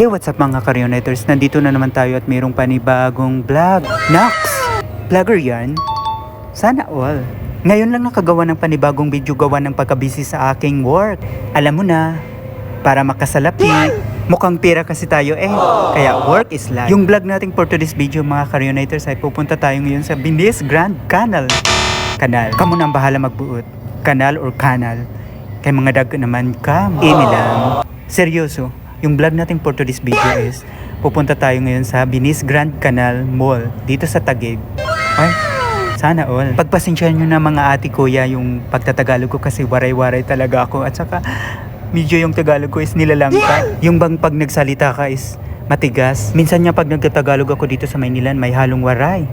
Yeah, what's up mga Karionators? Nandito na naman tayo at mayroong panibagong vlog. Nox! Vlogger yan? Sana all. Ngayon lang nakagawa ng panibagong video gawa ng pagkabisi sa aking work. Alam mo na, para makasalapi. Mukhang pira kasi tayo eh. Kaya work is life. Yung vlog nating for today's video mga Karionators ay pupunta tayo ngayon sa Binis Grand Canal. Kanal. Kamu na ang bahala magbuot. Kanal or kanal. Kay mga dag naman ka. Emi lang. Seryoso, yung vlog natin for today's video is pupunta tayo ngayon sa Binis Grand Canal Mall dito sa Taguig. Ay, sana all. Pagpasensyahan nyo na mga ate kuya yung pagtatagalog ko kasi waray-waray talaga ako at saka medyo yung Tagalog ko is nilalangka. Yung bang pag nagsalita ka is matigas. Minsan nga pag nagtatagalog ako dito sa Maynilan may halong waray.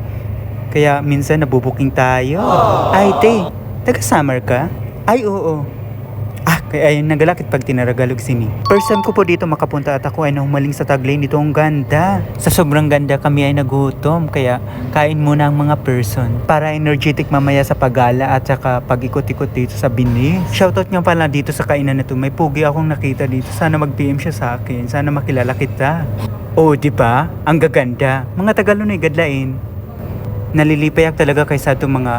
Kaya minsan nabubuking tayo. Ay, te, taga-summer ka? Ay, oo. Kaya ayun nagalakit pag tinaragalog sini. First time ko po dito makapunta at ako ay nahumaling sa taglay nito ang ganda. Sa sobrang ganda kami ay nagutom kaya kain muna ang mga person para energetic mamaya sa paggala at saka pag-ikot-ikot dito sa bini. Shoutout nga pala dito sa kainan na to. May pugi akong nakita dito. Sana mag-PM siya sa akin. Sana makilala kita. Oh, di ba? Ang gaganda. Mga Tagalonoy gadlain. Nalilipayak talaga kaysa itong mga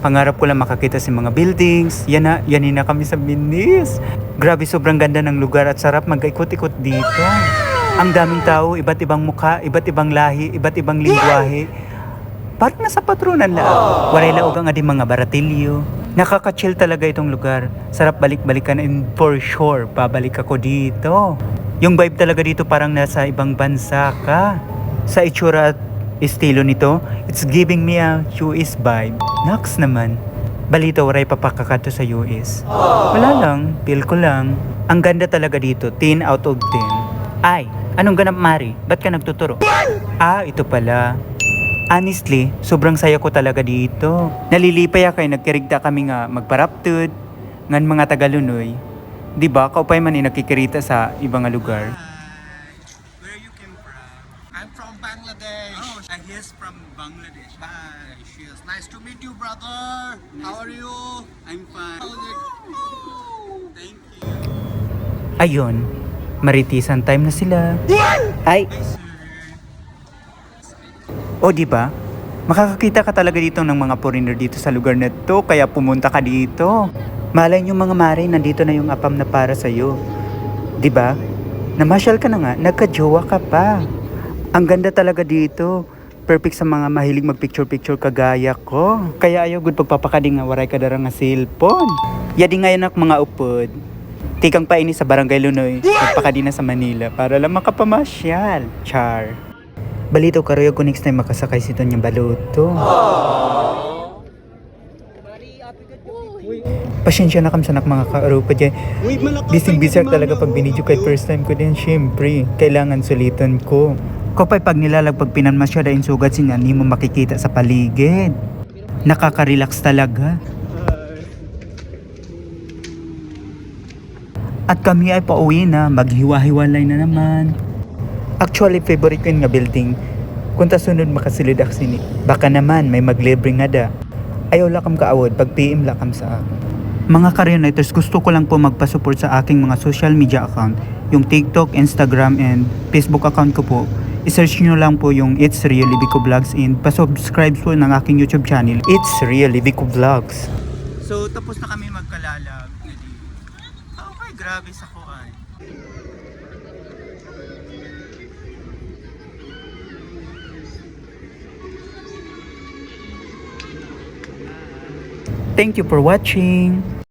Pangarap ko lang makakita sa mga buildings. Yan na, yan na kami sa Binis. Grabe, sobrang ganda ng lugar at sarap mag-ikot-ikot dito. Ang daming tao, iba't ibang mukha, iba't ibang lahi, iba't ibang lingwahe. Parang nasa patronan lang. Waray laog ang adi mga baratilyo. Nakaka-chill talaga itong lugar. Sarap balik-balikan and for sure, babalik ako dito. Yung vibe talaga dito parang nasa ibang bansa ka. Sa itsura at estilo nito, it's giving me a US vibe. Nox naman. Balito, waray papakakato sa US. Wala lang, feel ko lang. Ang ganda talaga dito, 10 out of 10. Ay, anong ganap Mari? Ba't ka nagtuturo? Ah, ito pala. Honestly, sobrang saya ko talaga dito. Nalilipay ako ay nagkirigta kami nga magparaptud, ngan mga Tagalunoy. Di ba, kaupay man ay nakikirita sa ibang lugar. Yes. Nice to meet you, brother. How are you? I'm fine. Thank you. Ayun, maritisan time na sila. Ay, o di ba? Makakakita ka talaga dito ng mga foreigner dito sa lugar na to, kaya pumunta ka dito. Malay nyo mga mare, nandito na yung apam na para sa'yo. Di ba? Namasyal ka na nga, nagka-jowa ka pa. Ang ganda talaga dito. Perfect sa mga mahilig magpicture-picture kagaya ko. Kaya ayaw good pagpapakading nga waray ka darang nga cellphone. Yadi ngayon ak mga upod. Tikang pa ini sa Barangay Lunoy, magpakadi na sa Manila para lang makapamasyal. Char. Balito karoyo ko next time makasakay si Tonyang Baluto. Pasensya na kam sa nak mga kaarupa dyan. Bising bisag talaga pag binidyo kay first time ko din. Siyempre, kailangan sulitan ko. Kapay pag nilalag pag pinanmasya dahil sugat sinya, hindi mo makikita sa paligid. Nakaka-relax talaga. At kami ay pauwi na, maghiwa-hiwalay na naman. Actually, favorite ko yun nga building. Kung ta sunod makasilid ak sini. Baka naman, may maglibre nga da. Ayaw lakam kaawod, pag PM lakam sa akin. Mga Karionators, gusto ko lang po magpasupport sa aking mga social media account. Yung TikTok, Instagram, and Facebook account ko po. I-search nyo lang po yung It's Really Vico Vlogs and pasubscribe po ng aking YouTube channel. It's Really Vico Vlogs. So, tapos na kami magkalalag. Okay, grabe sa kuan. Thank you for watching.